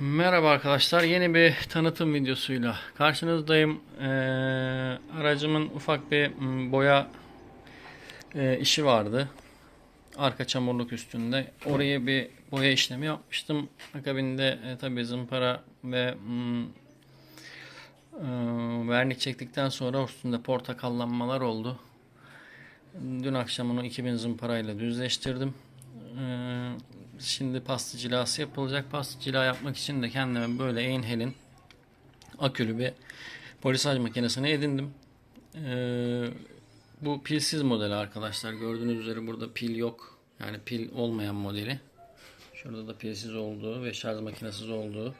Merhaba arkadaşlar. Yeni bir tanıtım videosuyla karşınızdayım. Ee, aracımın ufak bir m, boya e, işi vardı. Arka çamurluk üstünde. Oraya bir boya işlemi yapmıştım. Akabinde e, tabi zımpara ve m, e, vernik çektikten sonra üstünde portakallanmalar oldu. Dün akşam onu 2000 zımparayla düzleştirdim. Ee, şimdi pasta cilası yapılacak. Pasta cila yapmak için de kendime böyle Einhel'in akülü bir polisaj makinesini edindim. Ee, bu pilsiz modeli arkadaşlar. Gördüğünüz üzere burada pil yok. Yani pil olmayan modeli. Şurada da pilsiz olduğu ve şarj makinesiz olduğu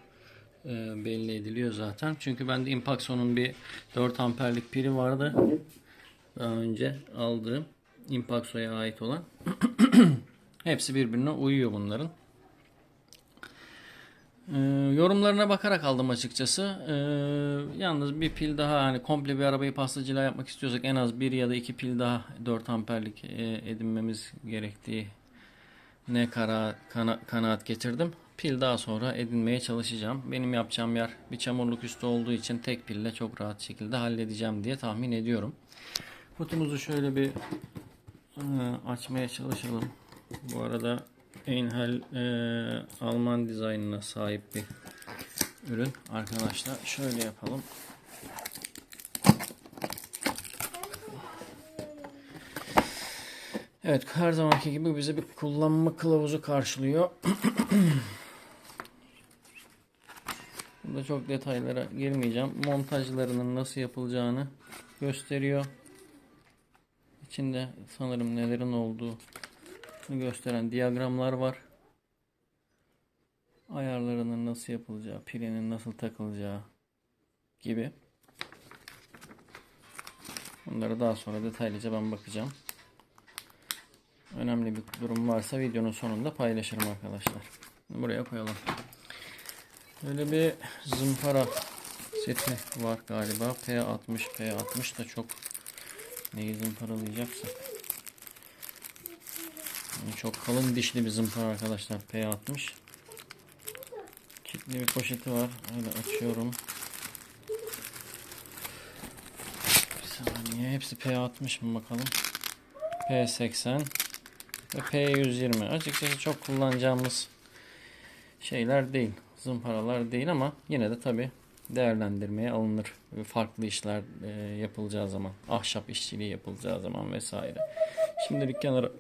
e, belli ediliyor zaten. Çünkü bende Impaxon'un bir 4 amperlik pili vardı. Daha önce aldığım Impaxo'ya ait olan. Hepsi birbirine uyuyor bunların. Ee, yorumlarına bakarak aldım açıkçası. Ee, yalnız bir pil daha hani komple bir arabayı pastacılığa yapmak istiyorsak en az bir ya da iki pil daha 4 amperlik e, edinmemiz gerektiği ne kara, kana, kanaat getirdim. Pil daha sonra edinmeye çalışacağım. Benim yapacağım yer bir çamurluk üstü olduğu için tek pille çok rahat şekilde halledeceğim diye tahmin ediyorum. Kutumuzu şöyle bir e, açmaya çalışalım. Bu arada Einhell e, Alman dizaynına sahip bir ürün. Arkadaşlar şöyle yapalım. Evet her zamanki gibi bize bir kullanma kılavuzu karşılıyor. Burada çok detaylara girmeyeceğim. Montajlarının nasıl yapılacağını gösteriyor. İçinde sanırım nelerin olduğu gösteren diyagramlar var. Ayarlarının nasıl yapılacağı, pilinin nasıl takılacağı gibi. Bunları daha sonra detaylıca ben bakacağım. Önemli bir durum varsa videonun sonunda paylaşırım arkadaşlar. Buraya koyalım. Böyle bir zımpara seti var galiba. P60, P60 da çok neyi zımparalayacaksak. Yani çok kalın dişli bir zımpara arkadaşlar P60. Kitli bir poşeti var. Öyle açıyorum. Bir saniye. Hepsi P60 mı bakalım? P80 ve P120. Açıkçası çok kullanacağımız şeyler değil. Zımparalar değil ama yine de tabi değerlendirmeye alınır. Farklı işler e, yapılacağı zaman. Ahşap işçiliği yapılacağı zaman vesaire. Şimdilik kenara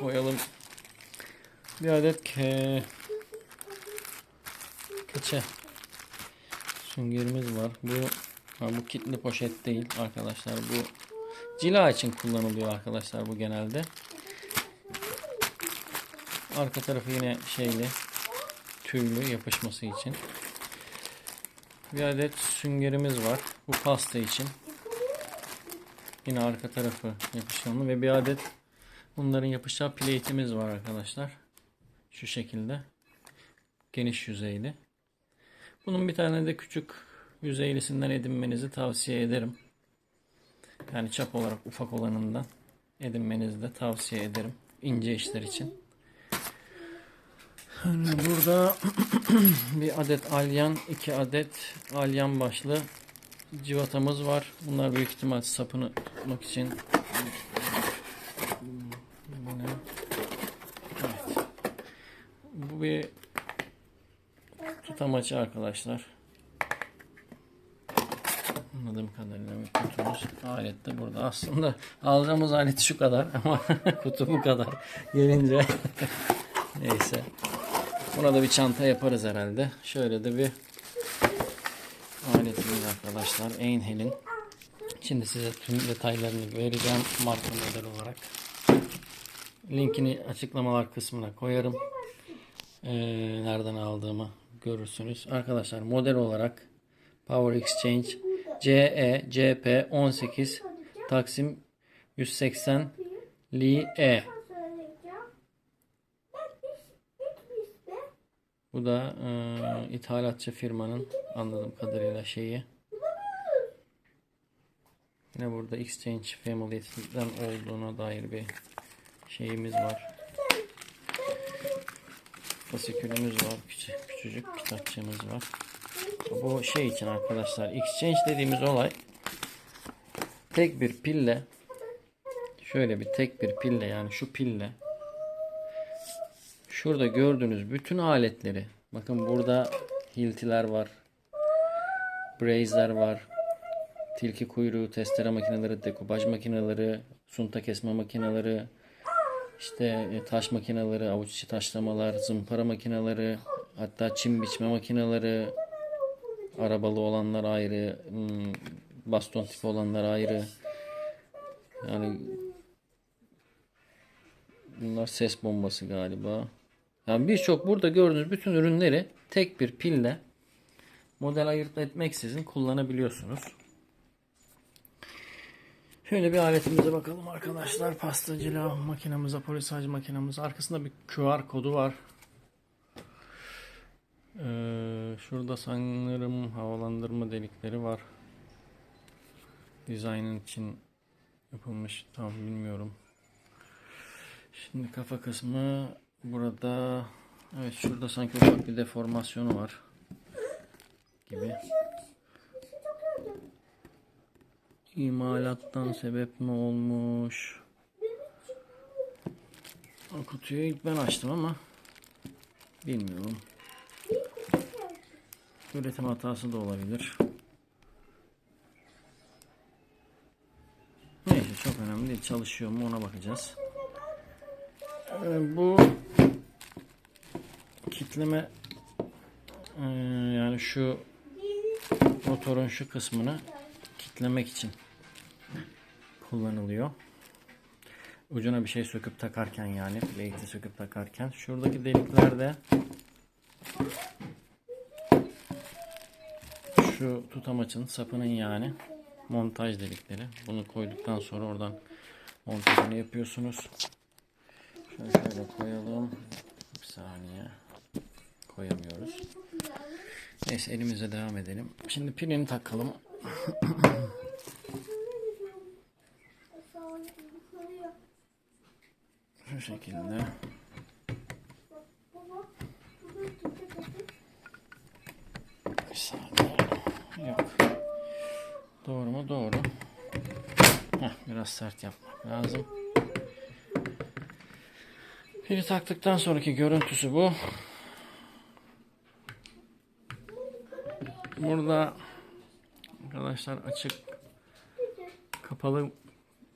koyalım. Bir adet ke keçe süngerimiz var. Bu ha, bu kitli poşet değil arkadaşlar. Bu cila için kullanılıyor arkadaşlar bu genelde. Arka tarafı yine şeyli tüylü yapışması için. Bir adet süngerimiz var. Bu pasta için. Yine arka tarafı yapışkanlı ve bir adet bunların yapışacağı plate'imiz var arkadaşlar. Şu şekilde. Geniş yüzeyli. Bunun bir tane de küçük yüzeylisinden edinmenizi tavsiye ederim. Yani çap olarak ufak olanından edinmenizi de tavsiye ederim. ince işler için. Yani Burada bir adet alyan, iki adet alyan başlı civatamız var. Bunlar büyük ihtimal sapını tutmak için. Bu ne? Evet. Bu bir tutamaçı arkadaşlar. Anladığım kadarıyla kutumuz. Alet de burada. Aslında alacağımız alet şu kadar ama kutu bu kadar. Gelince neyse. Buna da bir çanta yaparız herhalde. Şöyle de bir aletimiz arkadaşlar. Einhel'in. Şimdi size tüm detaylarını vereceğim marka model olarak. Linkini açıklamalar kısmına koyarım. Ee, nereden aldığımı görürsünüz. Arkadaşlar model olarak Power Exchange CE CP 18 Taksim 180 Li E Bu da e, ithalatçı firmanın anladığım kadarıyla şeyi. Yine burada Exchange Family'den olduğuna dair bir şeyimiz var. Fasikülümüz var. Küçük, küçücük kitapçığımız var. Bu şey için arkadaşlar. Exchange dediğimiz olay tek bir pille şöyle bir tek bir pille yani şu pille şurada gördüğünüz bütün aletleri bakın burada hiltiler var braze'ler var tilki kuyruğu testere makineleri dekupaj makineleri sunta kesme makineleri işte e, taş makineleri avuç içi taşlamalar zımpara makineleri hatta çim biçme makineleri arabalı olanlar ayrı hmm, baston tipi olanlar ayrı yani bunlar ses bombası galiba. Yani birçok burada gördüğünüz bütün ürünleri tek bir pille model ayırt etmeksizin kullanabiliyorsunuz. Şöyle bir aletimize bakalım arkadaşlar. Pastacıyla makinamıza, polisaj makinamıza. Arkasında bir QR kodu var. Ee, şurada sanırım havalandırma delikleri var. Dizaynın için yapılmış tam bilmiyorum. Şimdi kafa kısmı burada. Evet şurada sanki ufak bir deformasyonu var. Gibi. İmalattan sebep mi olmuş? O kutuyu ilk ben açtım ama bilmiyorum. Üretim hatası da olabilir. Neyse çok önemli değil. Çalışıyor mu ona bakacağız. Ee, bu kitleme ee, yani şu motorun şu kısmını kitlemek için kullanılıyor. Ucuna bir şey söküp takarken yani plate'i söküp takarken şuradaki deliklerde şu tutamaçın sapının yani montaj delikleri. Bunu koyduktan sonra oradan montajını yapıyorsunuz. Şöyle şöyle koyalım. Bir saniye. Koyamıyoruz. Neyse elimize devam edelim. Şimdi pilini takalım. Şu şekilde. Bir saniye. Yok. Mu? Doğru. Heh, biraz sert yapmak lazım. Pili taktıktan sonraki görüntüsü bu. Burada arkadaşlar açık kapalı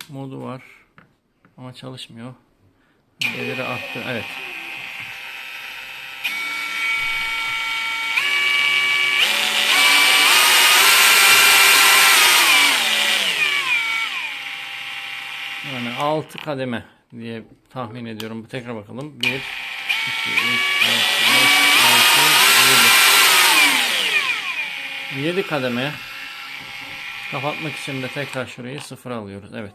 modu var ama çalışmıyor. Deviri arttı. Evet. Yani 6 kademe diye tahmin ediyorum. Tekrar bakalım. 1 2 3 4 5 6 7 7 kademe kapatmak için de tekrar şurayı sıfır alıyoruz. Evet.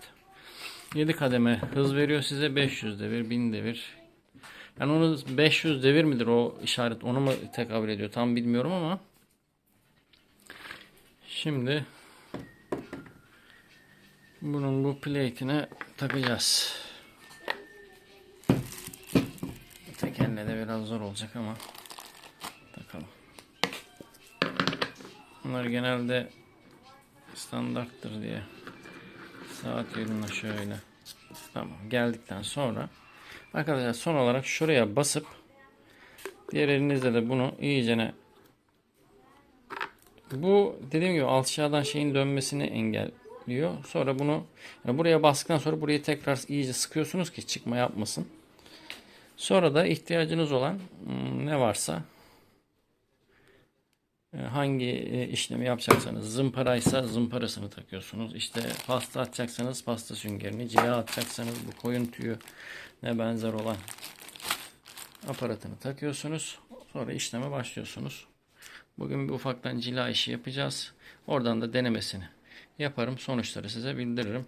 7 kademe hız veriyor size 500 devir 1000 devir. Yani onu 500 devir midir o işaret onu mu tekabül ediyor tam bilmiyorum ama şimdi bunun bu plate'ine takacağız. Tek elle de biraz zor olacak ama takalım. Bunlar genelde standarttır diye saat yönüne şöyle tamam geldikten sonra arkadaşlar son olarak şuraya basıp diğer elinizle de bunu iyicene bu dediğim gibi aşağıdan şeyin dönmesini engelliyor. Sonra bunu yani buraya bastıktan sonra burayı tekrar iyice sıkıyorsunuz ki çıkma yapmasın. Sonra da ihtiyacınız olan hmm, ne varsa e, hangi e, işlemi yapacaksanız zımparaysa zımparasını takıyorsunuz. İşte pasta atacaksanız pasta süngerini, cila atacaksanız bu koyun tüyü ne benzer olan aparatını takıyorsunuz. Sonra işleme başlıyorsunuz. Bugün bir ufaktan cila işi yapacağız. Oradan da denemesini yaparım. Sonuçları size bildiririm.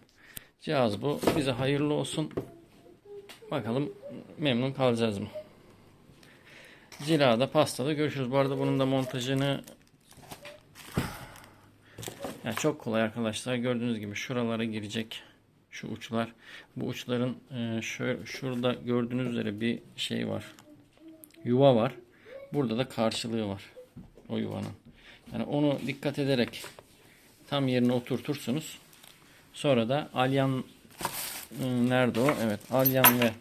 Cihaz bu. Bize hayırlı olsun. Bakalım memnun kalacağız mı? Cilada, pastada görüşürüz. Bu arada bunun da montajını yani çok kolay arkadaşlar. Gördüğünüz gibi şuralara girecek şu uçlar. Bu uçların e, şöyle, şurada gördüğünüz üzere bir şey var. Yuva var. Burada da karşılığı var o yuvanın. Yani onu dikkat ederek tam yerine oturtursunuz. Sonra da alyan ıı, nerede o? Evet, alyan ve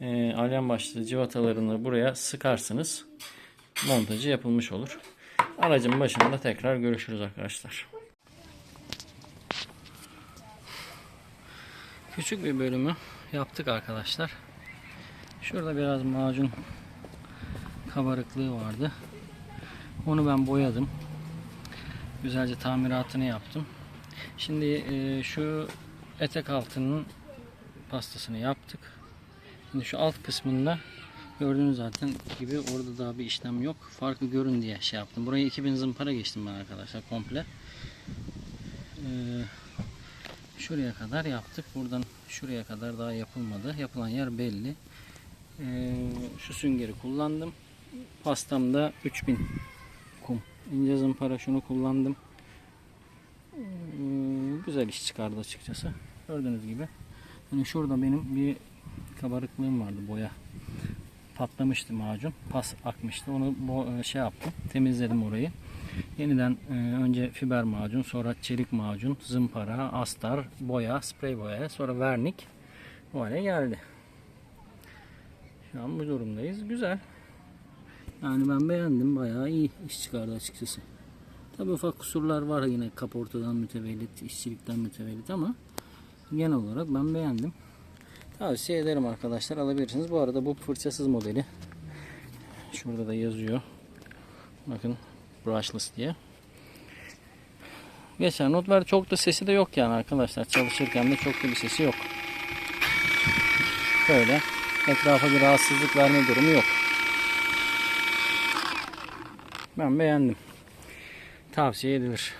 e, alyan başlı civatalarını buraya sıkarsınız. Montajı yapılmış olur. Aracın başında tekrar görüşürüz arkadaşlar. Küçük bir bölümü yaptık arkadaşlar. Şurada biraz macun kabarıklığı vardı. Onu ben boyadım. Güzelce tamiratını yaptım. Şimdi e, şu etek altının pastasını yaptık. Şimdi şu alt kısmında gördüğünüz zaten gibi orada daha bir işlem yok. Farklı görün diye şey yaptım. Burayı 2000 zımpara geçtim ben arkadaşlar komple. Ee, şuraya kadar yaptık. Buradan şuraya kadar daha yapılmadı. Yapılan yer belli. Ee, şu süngeri kullandım. Pastamda 3000 kum. İnce zımpara şunu kullandım. Ee, güzel iş çıkardı açıkçası. Gördüğünüz gibi. Yani şurada benim bir kabarıklığım vardı boya. Patlamıştı macun. Pas akmıştı. Onu bo- şey yaptım. Temizledim orayı. Yeniden e, önce fiber macun, sonra çelik macun, zımpara, astar, boya, sprey boya, sonra vernik bu hale geldi. Şu an bu durumdayız. Güzel. Yani ben beğendim. Bayağı iyi iş çıkardı açıkçası. Tabi ufak kusurlar var yine kaportadan mütevellit, işçilikten mütevellit ama genel olarak ben beğendim. Tavsiye ederim arkadaşlar alabilirsiniz. Bu arada bu fırçasız modeli. Şurada da yazıyor. Bakın brushless diye. Geçen notlar çok da sesi de yok yani arkadaşlar. Çalışırken de çok da bir sesi yok. Böyle etrafa bir rahatsızlık verme durumu yok. Ben beğendim. Tavsiye edilir.